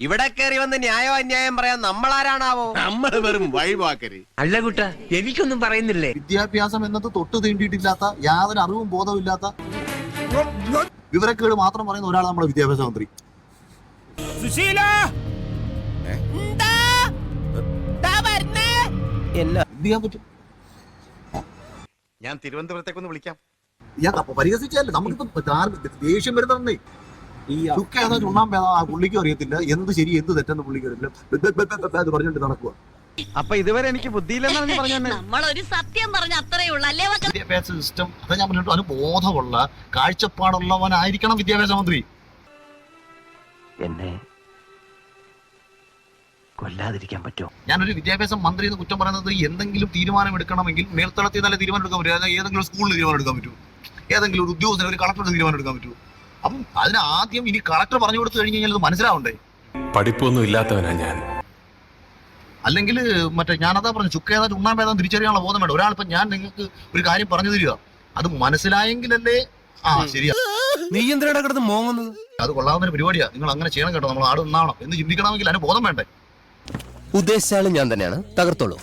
ഇവിടെ കയറി വന്ന് ന്യായോ അന്യായം പറയാൻ നമ്മൾ ആരാണാവോ നമ്മൾ വെറും വഴിവാക്കര്. അല്ല കുട്ട എനിക്കൊന്നും പറയുന്നില്ലേ? വിദ്യാഭ്യാസം എന്നത് തൊട്ട് തീണ്ടിയിട്ടില്ലാത്ത യാതൊരു അറിവും ബോധവും ഇല്ലാത്ത വിവരക്കേട് മാത്രം പറയുന്ന ഒരാളാണ് നമ്മുടെ വിദ്യാഭ്യാസ മന്ത്രി. സുശീല! ഞാൻ തിരുവനന്തപുരത്തേക്കൊന്ന് വിളിക്കാം. ഞാൻ അപ്പൊ പരിഹസിച്ചല്ലേ നമുക്കിപ്പോ ദേഷ്യം വരുന്നേ ഈ ചുക്ക ഏതാ ചുണ്ണാൻ ആ പുള്ളിക്കും അറിയത്തില്ല. എന്ത് ശരി എന്ത് തെറ്റെന്ന് പുള്ളിക്ക് അറിയില്ല ബെ പറഞ്ഞിട്ട് നടക്കുക അപ്പൊ ഇതുവരെ എനിക്ക് ബുദ്ധിയില്ലെന്നാണ് പറഞ്ഞു നമ്മളൊരു സത്യം പറഞ്ഞ അത്രേ ഉള്ളൂ. അല്ലേ? വിദ്യാഭ്യാസ സിസ്റ്റം അത ഞാൻ പറഞ്ഞിട്ട് അതിന് ബോധമുള്ള കാഴ്ചപ്പാടുള്ളവനായിരിക്കണം വിദ്യാഭ്യാസ മന്ത്രി എന്നെ കൊല്ലാതിരിക്കാൻ പറ്റുമോ? ഞാനൊരു വിദ്യാഭ്യാസ മന്ത്രി എന്ന് കുറ്റം പറയുന്നത് എന്തെങ്കിലും തീരുമാനം എടുക്കണമെങ്കിൽ മേൽത്തളത്തിൽ നല്ല തീരുമാനം എടുക്കാൻ പറ്റും അതായത് ഏതെങ്കിലും സ്കൂളിൽ തീരുമാനം എടുക്കാൻ പറ്റുമോ? ഏതെങ്കിലും ഒരു ഉദ്യോഗസ്ഥന് ഒരു കളക്ടറുടെ തീരുമാനം എടുക്കാൻ പറ്റും അപ്പം അതിന് ആദ്യം ഇനി കളക്ടർ പറഞ്ഞു കൊടുത്തു കഴിഞ്ഞ് കഴിഞ്ഞാൽ അത് മനസ്സിലാവണ്ടേ? പഠിപ്പൊന്നും ഇല്ലാത്തവനാ ഞാൻ. അല്ലെങ്കിൽ മറ്റേ ഞാനതാ പറഞ്ഞു ചുക്കേതാ ചുണ്ണാൻ ഭേദം തിരിച്ചറിയാനുള്ള ബോധം വേണ്ട. ഒരാൾ ഇപ്പം ഞാൻ നിങ്ങൾക്ക് ഒരു കാര്യം പറഞ്ഞു തരിക. അത് മനസ്സിലായെങ്കിലല്ലേ? ആ ശരിയാ. നീ എന്തിനാ കിടന്ന് മോങ്ങുന്നത്? അത് കൊള്ളാവുന്ന ഒരു പരിപാടിയാ. നിങ്ങൾ അങ്ങനെ ചെയ്യണം കേട്ടോ. നമ്മൾ ആട് നിന്നാവണം എന്ന് ചിന്തിക്കണമെങ്കിൽ അതിന് ബോധം വേണ്ടേ? ഉദ്ദേശിച്ചാലും ഞാൻ തന്നെയാണ്. തകർത്തോളൂ.